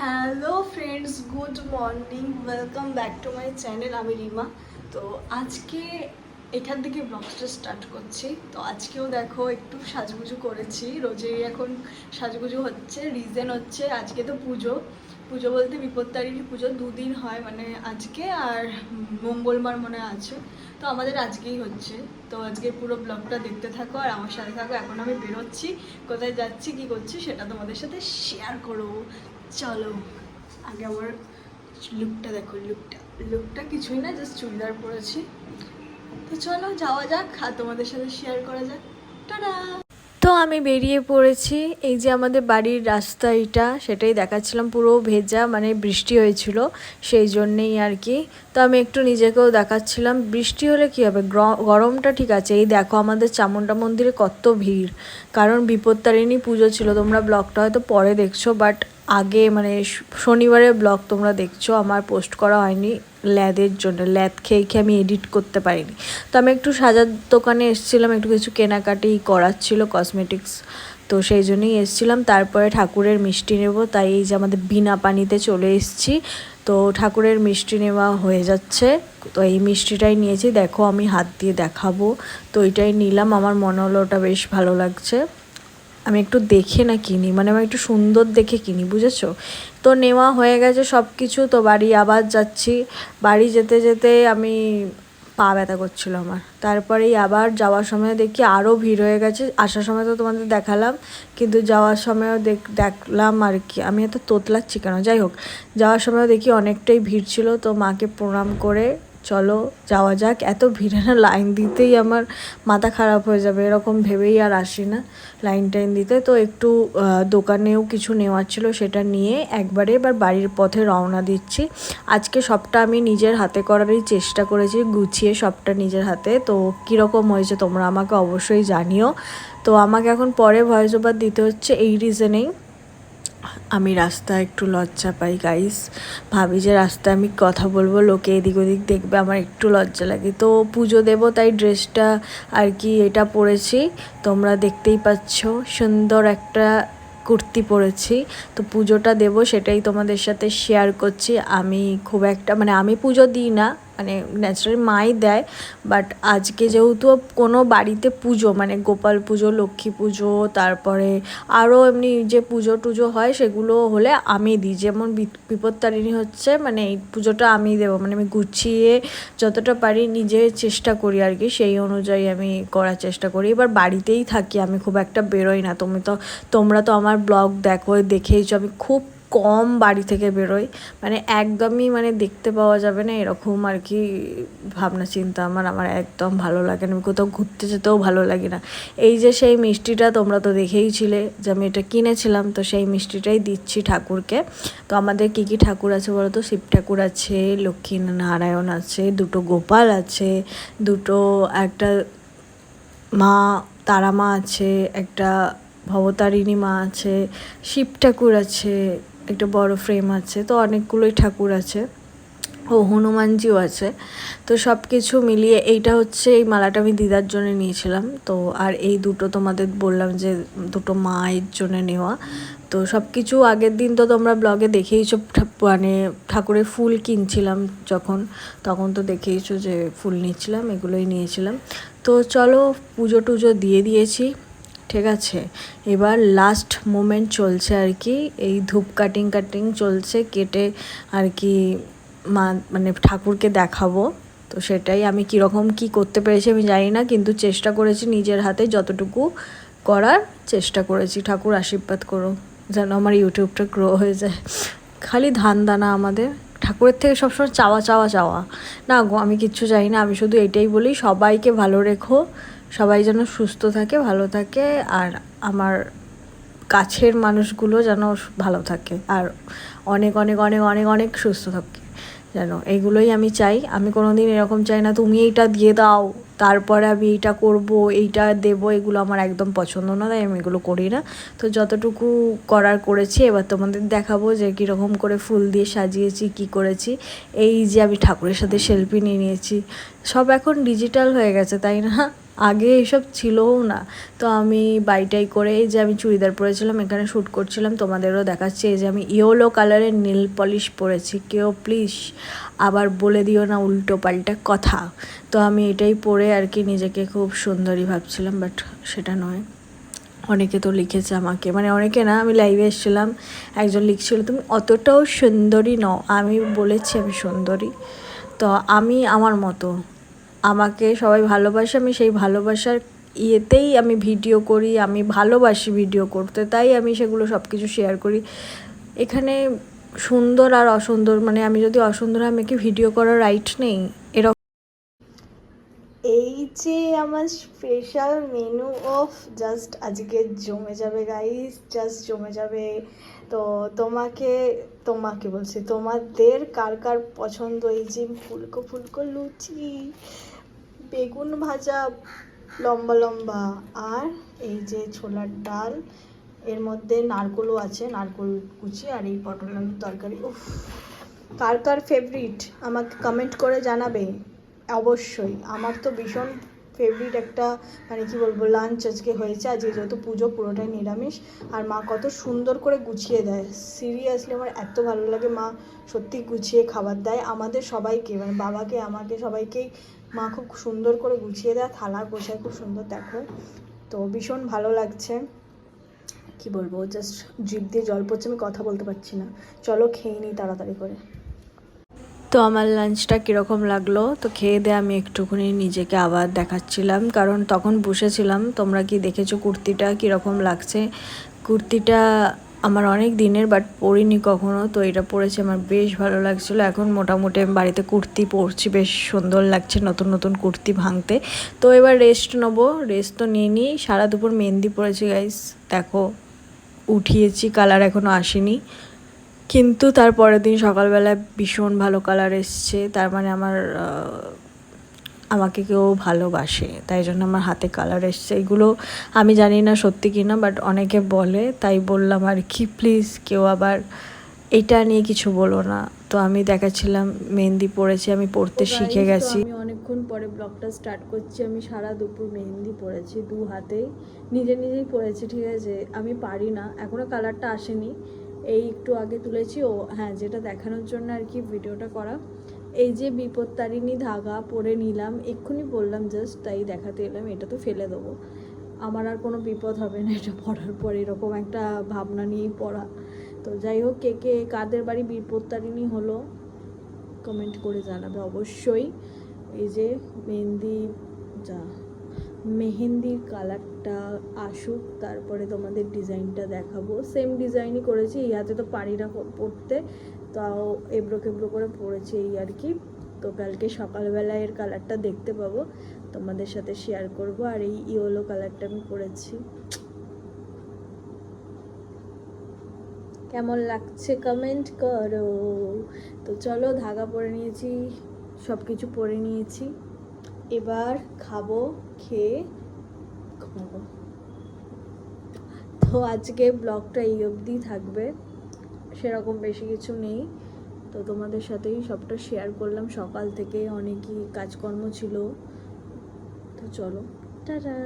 Hello friends good morning welcome back to my channel আমি রিমা। তো আজকে এখান থেকে ব্লগসটা স্টার্ট করছি। তো আজকেও দেখো, একটু সাজগুজু করেছি। রোজেই এখন সাজগুজু হচ্ছে রিজন হচ্ছে আজকে তো পুজো। পুজো বলতে বিপত্তারিণী পুজো, দুদিন হয় মানে আজকে আর মঙ্গলবার মনে আছে। তো আমাদের আজকেই হচ্ছে। তো আজকে পুরো ব্লগটা দেখতে থাকো আর আমার সাথে থাকো। এখন আমি বেরোচ্ছি, কোথায় যাচ্ছি, কি করছি সেটা তোমাদের সাথে শেয়ার করব চলো, আগে আমার লুকটা দেখো লুকটা লুকটা কিছুই না জাস্ট চুড়িদার পরেছি। তো চলো, যাওয়া যাক, আর তোমাদের সাথে শেয়ার করা যাক। টাটা তো আমি বেরিয়ে পড়েছি, এই যে আমাদের বাড়ির রাস্তা এটা, সেটাই দেখাচ্ছিলাম, পুরো ভেজা মানে বৃষ্টি হয়েছিল, সেই জন্যেই আর কি। তো আমি একটু নিজেকেও দেখাচ্ছিলাম, বৃষ্টি হলে কী হবে? গরমটা ঠিক আছে। এই দেখো, আমাদের চামুন্ডা মন্দিরে কত ভিড়। কারণ বিপত্তারিণী পুজো ছিল, তোমরা ব্লগটা হয়তো পরে দেখছ বাট আগে মানে শনিবারের ব্লগ তোমরা দেখছ, আমার পোস্ট করা হয়নি ল্যাদের জন্য, ল্যাদ খেয়ে খেয়ে আমি এডিট করতে পারিনি। তো আমি একটু সাজার দোকানে এসেছিলাম, একটু কিছু কেনাকাটি করার ছিল কসমেটিক্স তো সেই জন্যই এসেছিলাম। তারপরে ঠাকুরের মিষ্টি নেব, তাই এই যে আমাদের বিনা পানিতে চলে এসেছি। তো ঠাকুরের মিষ্টি নেওয়া হয়ে যাচ্ছে, তো এই মিষ্টিটাই নিয়েছি। দেখো আমি হাত দিয়ে দেখাবো। তো এটাই নিলাম, আমার মনে হলো ওটা বেশ ভালো লাগছে। আমি একটু দেখে না কিনি মানে আমি একটু সুন্দর দেখে কিনি, বুঝেছ? তো নেওয়া হয়ে গেছে সব কিছু তো বাড়ি আবার যাচ্ছি। বাড়ি যেতে যেতে আমি পা ব্যথা করছিল আমার। তারপরেই আবার যাওয়ার সময় দেখি আরও ভিড় হয়ে গেছে। আসার সময় তো তোমাদের দেখালাম, কিন্তু যাওয়ার সময়ও দেখ, দেখলাম আর কি। আমি এত তোতলাচ্ছি কেন? যাই হোক, যাওয়ার সময়ও দেখি অনেকটাই ভিড় ছিল, তো মাকে প্রণাম করে চলো, যাওয়া যাক। এত ভিড়ে না লাইন দিতেই আমার মাথা খারাপ হয়ে যাবে, এরকম ভেবেই আর আসি না লাইন টাইন দিতে। তো একটু দোকানেও কিছু নেওয়ার ছিল সেটা নিয়ে একবারে এবার বাড়ির পথে রওনা দিচ্ছি। আজকে সবটা আমি নিজের হাতে করারই চেষ্টা করেছি, গুছিয়ে সবটা নিজের হাতে। তো কীরকম হয়েছে তোমরা আমাকে অবশ্যই জানিও। তো আমাকে এখন পরে ভয়েস ওভার দিতে হচ্ছে, এই রিজনেই আমি রাস্তা একটু লজ্জা পাই গাইস ভাবি যে রাস্তায় আমি কথা বলব, লোকে এদিক ওদিক দেখবে, আমার একটু লজ্জা লাগে। তো পুজো দেবো, তাই ড্রেসটা আর কি এটা পরেছি। তোমরা দেখতেই পাচ্ছ, সুন্দর একটা কুর্তি পরেছি। তো পুজোটা দেবো, সেটাই তোমাদের সাথে শেয়ার করছি। আমি খুব একটা মানে আমি পুজো দিই না মানে ন্যাচারালি মাই দেয় বাট আজকে যেহেতু কোনো বাড়িতে পুজো মানে গোপাল পুজো, লক্ষ্মী পুজো, তারপরে আরও এমনি যে পুজো টুজো হয় সেগুলো হলে আমি দিই। যেমন বিপত্তারিণী হচ্ছে মানে এই পুজোটা আমি দেবো মানে আমি গুছিয়ে যতটা পারি নিজে চেষ্টা করি আর কি, সেই অনুযায়ী আমি করার চেষ্টা করি। এবার বাড়িতেই থাকি, আমি খুব একটা বেরোই না। তুমি তো, তোমরা তো আমার ব্লগ দেখো, দেখেইছো, আমি খুব কম বাড়ি থেকে বেরোই মানে একদমই মানে দেখতে পাওয়া যাবে না এরকম আর কি ভাবনা চিন্তা আমার। আমার একদম ভালো লাগে না। আমি কোথাও ঘুরতে যেতেও ভালো লাগে না। এই যে সেই মিষ্টিটা তোমরা তো দেখেইছিলে যে আমি এটা কিনেছিলাম, তো সেই মিষ্টিটাই দিচ্ছি ঠাকুরকে। তো আমাদের কী কী ঠাকুর আছে বলো তো? শিব ঠাকুর আছে লক্ষ্মী নারায়ণ আছে, দুটো গোপাল আছে, দুটো একটা মা তারা মা আছে, একটা ভবতারিণী মা আছে, শিব ঠাকুর আছে একটা বড় ফ্রেম আছে, তো অনেকগুলোই ঠাকুর আছে, ও হনুমানজিও আছে, তো সব কিছু মিলিয়ে এইটা হচ্ছে এই মালাটা আমি দিদার জন্য নিয়েছিলাম, তো আর এই দুটো তোমাদের বললাম যে দুটো মায়ের জন্য নেওয়া, তো সব কিছু আগের দিন তো তোমরা ব্লগে দেখেইছো মানে ঠাকুরের ফুল কিনছিলাম যখন, তখন তো দেখেইছো যে ফুল নিচ্ছিলাম, এগুলোই নিয়েছিলাম, তো চলো পুজো টুজো দিয়ে দিয়েছি ঠিক আছে। এবার লাস্ট মোমেন্ট চলছে আর কি, এই ধূপ কাটিং কাটিং চলছে, কেটে আর কি মা মানে ঠাকুরকে দেখাবো। তো সেটাই আমি কীরকম কি করতে পেরেছি আমি জানি না, কিন্তু চেষ্টা করেছি নিজের হাতে যতটুকু করার চেষ্টা করেছি। ঠাকুর আশীর্বাদ করো যেন আমার ইউটিউবটা গ্রো হয়ে যায়। খালি ধান দানা আমাদের। ঠাকুরের থেকে সবসময় চাওয়া চাওয়া চাওয়া। না গো, আমি কিচ্ছু চাই না, আমি শুধু এটাই বলি, সবাইকে ভালো রেখো। সবাই যেন সুস্থ থাকে, ভালো থাকে, আর আমার কাছের মানুষগুলো যেন ভালো থাকে, আর অনেক অনেক অনেক অনেক অনেক সুস্থ থাকে। যেন এইগুলোই আমি চাই। আমি কোনো দিন এরকম চাই না, তুমি এইটা দিয়ে দাও, তারপরে আমি এইটা করব, এইটা দেবো। এগুলো আমার একদম পছন্দ না, তাই আমি এগুলো করি না। তো যতটুকু করার করেছি, এবার তোমাদের দেখাবো যে কীরকম করে ফুল দিয়ে সাজিয়েছি, কি করেছি। এই যে আমি ঠাকুরের সাথে সেলফি নিয়ে নিয়েছি, সব এখন ডিজিটাল হয়ে গেছে, তাই না? আগে এসব ছিলও না। তো আমি বাইটাই করে এই যে আমি চুড়িদার পরেছিলাম, এখানে শ্যুট করছিলাম, তোমাদেরও দেখাচ্ছি। এই যে আমি ইয়েলো কালারের নীল পলিশ পরেছি। কেউ প্লিজ আবার বলে দিও না উল্টো পাল্টা কথা। তো আমি এটাই পরে আর কি নিজেকে খুব সুন্দরী ভাবছিলাম, বাট সেটা নয়। অনেকে তো লিখেছে আমাকে। মানে অনেকে না, আমি লাইভে এসেছিলাম, একজন লিখছিল, তুমি অতটাও সুন্দরী নও। আমি বলেছি, আমি সুন্দরী। তো আমি আমার মতো। আমাকে সবাই ভালোবাসে, আমি সেই ভালোবাসার ইয়েতেই আমি ভিডিও করি, আমি ভালোবাসি ভিডিও করতে, তাই আমি সেগুলো সব কিছু শেয়ার করি। এখানে সুন্দর আর অসুন্দর মানে আমি যদি অসুন্দর আমি কি ভিডিও করার রাইট নেই? এরকম। এই যে আমার স্পেশাল মেনু অফ জাস্ট আজকে জমে যাবে গাইস জাস্ট জমে যাবে। তো তোমাকে তোমাকে বলছি, তোমাদের কার কার পছন্দ? এই যে ফুলকো ফুলকো লুচি বেগুন ভাজা, লম্বা লম্বা, আর এই যে ছোলার ডাল, এর মধ্যে নারকোলও আছে, নারকোল কুচি আর এই পটল আলুর তরকারি। উফ, কার কার ফেভারিট আমাকে কমেন্ট করে জানাবে, অবশ্যই। আমার তো ভীষণ ফেভারিট একটা মানে কি বলব লাঞ্চ আজকে হয়েছে। আজকে যেহেতু পুজো, পুরোটাই নিরামিষ। আর মা কত সুন্দর করে গুছিয়ে দেয়। সিরিয়াসলি আমার এত ভালো লাগে মা সত্যি গুছিয়ে খাবার দেয়। আমাদের সবাইকে মানে বাবাকে, আমাকে সবাইকেই মা খুব সুন্দর করে গুছিয়ে দেয় থালা গোছায় খুব সুন্দর, দেখো। তো ভীষণ ভালো লাগছে। কি বলব জাস্ট জিপ দিয়ে জল পড়ছে, আমি কথা বলতে পারছি না। চলো খেয়ে নিই তাড়াতাড়ি করে। তো আমার লাঞ্চটা কীরকম লাগল? তো খেয়ে দিয়ে আমি একটুখানি নিজেকে আবার দেখাচ্ছিলাম, কারণ তখন বসেছিলাম। তোমরা কি দেখেছ কুর্তিটা কীরকম লাগছে? কুর্তিটা আমার অনেক দিনের বাট পরিনি কখনো, তো এটা পরেছে আমার বেশ ভালো লাগছিল। এখন মোটামুটি আমি বাড়িতে কুর্তি পরছি, বেশ সুন্দর লাগছে নতুন নতুন কুর্তি ভাঙতে। তো এবার রেস্ট নেব রেস্ট তো নিয়ে নিই সারা দুপুর মেহেন্দি পরেছি গাইস দেখো, উঠিয়েছি কালার এখনও আসেনি। কিন্তু তার পরের দিন সকালবেলায় ভীষণ ভালো কালার এসছে, তার মানে আমার আমাকে কেউ ভালোবাসে তাই জন্য আমার হাতে কালার এসছে। এগুলো আমি জানি না সত্যি কি না বাট অনেকে বলে তাই বললাম আর কি প্লিজ কেউ আবার এটা নিয়ে কিছু বলো না। তো আমি দেখাচ্ছিলাম মেহেন্দি পড়েছি আমি পড়তে শিখে গেছি। আমি অনেকক্ষণ পরে ব্লগটা স্টার্ট করছি আমি সারা দুপুর মেহেন্দি পড়েছি দু হাতেই। নিজে নিজেই পড়েছি ঠিক আছে? আমি পারি না এখনও কালারটা আসেনি। এই একটু আগে তুলেছি ও হ্যাঁ যেটা দেখানোর জন্য আর কি ভিডিওটা করা। এই যে বিপত্তারিণী ধাগা পরে নিলাম, এক্ষুনি বললাম, জাস্ট তাই দেখাতে এলাম, এটা তো ফেলে দেবো। আমার আর কোনো বিপদ হবে না, এটা পড়ার পর এরকম একটা ভাবনা নিয়েই পড়া। তো যাই হোক, কে কে, কাদের বাড়ি বিপত্তারিণী হলো কমেন্ট করে জানাবে অবশ্যই। এই যে মেহেন্দি, যা, মেহেন্দির কালারটা আসুক, তারপরে তোমাদের ডিজাইনটা দেখাবো। সেম ডিজাইনই করেছি, এই হাতে তো পারি না পরতে। তাও এবড়ো কেবড়ো করে পড়েছি এই আর কি। তো কালকে সকালবেলা এর কালারটা দেখতে পাবো। তোমাদের সাথে শেয়ার করব আর এই ইয়েলো কালারটা আমি পরেছি কেমন লাগছে কমেন্ট করো। তো চলো ধাগা পরে নিয়েছি সব কিছু পরে নিয়েছি। এবার খাব, খেয়ে ঘুমাবো। তো আজকে ব্লগটা এই অবধি থাকবে। সেরকম বেশি কিছু নেই। তো তোমাদের সাথেই সবটা শেয়ার করলাম। সকাল থেকে অনেকই কাজকর্ম ছিল। তো চলো। টাটা।